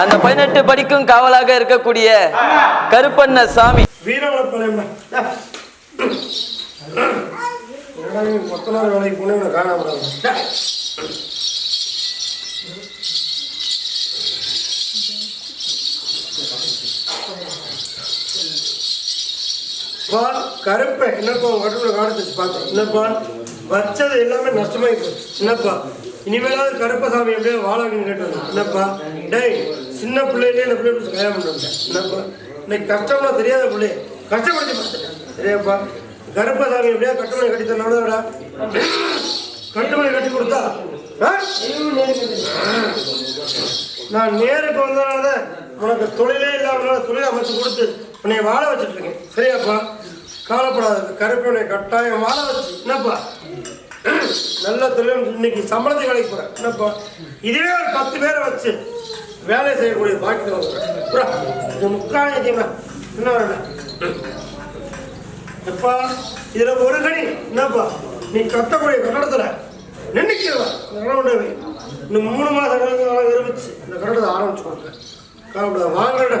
அந்த பதினெட்டு படிக்கும் காவலாக இருக்கக்கூடிய கருப்பண்ண சாமி. பால் மொத்த நாள் கருப்பை என்னப்பா உங்க காணத்துச்சு காடு பார்த்தேன் என்னப்பா? வச்சது எல்லாமே நஷ்டமாயி போச்சு. என்னப்பா? இனிமேலாவது கருப்பசாமி எப்படியோ வாழ வைக்கணும்னு கேட்டு என்னப்பா? டேய் சின்ன பிள்ளையிலே இந்த பிள்ளை கல்யாணம் பண்ணிட்டு என்னப்பா இன்னைக்கு கஷ்டம்னா தெரியாத பிள்ளை. கஷ்டப்படுத்தி பார்த்தேன் சரியாப்பா கருப்பசாமி எப்படியா கட்டுமனை கட்டி தரணும்டா கட்டுமனை கட்டி கொடுத்தா? ஆ? நான் நேருக்கு வந்ததுனால தான் உனக்கு தொழிலே இல்லாமனால தொழில் அமைச்சு கொடுத்து உன்னை வாழ வச்சுட்டு இருக்கேன். சரியாப்பா கவலைப்படாத. கருப்பனை கட்டாயம் வாழ வச்சு. என்னப்பா? நல்ல தொழில். இன்னைக்கு சம்பளத்தை வேலைக்கு போறேன். என்னப்பா? இதுவே ஒரு பத்து பேரை வச்சு வேலை செய்யக்கூடிய பாக்கியம் வந்துடுறேன். புறா, இது முக்கால் ஏத்தியமா என்ன? வரல எப்பா இதுல ஒரு கணி என்னப்பா? நீ கட்டக்கூடிய கட்டடத்துல நின்னுக்கிறவா? இன்னும் மூணு மாசம் விரும்பிச்சு இந்த கட்டடத்தை ஆரம்பிச்சு கொடுப்பேன் கவலைப்படாத வாங்கடா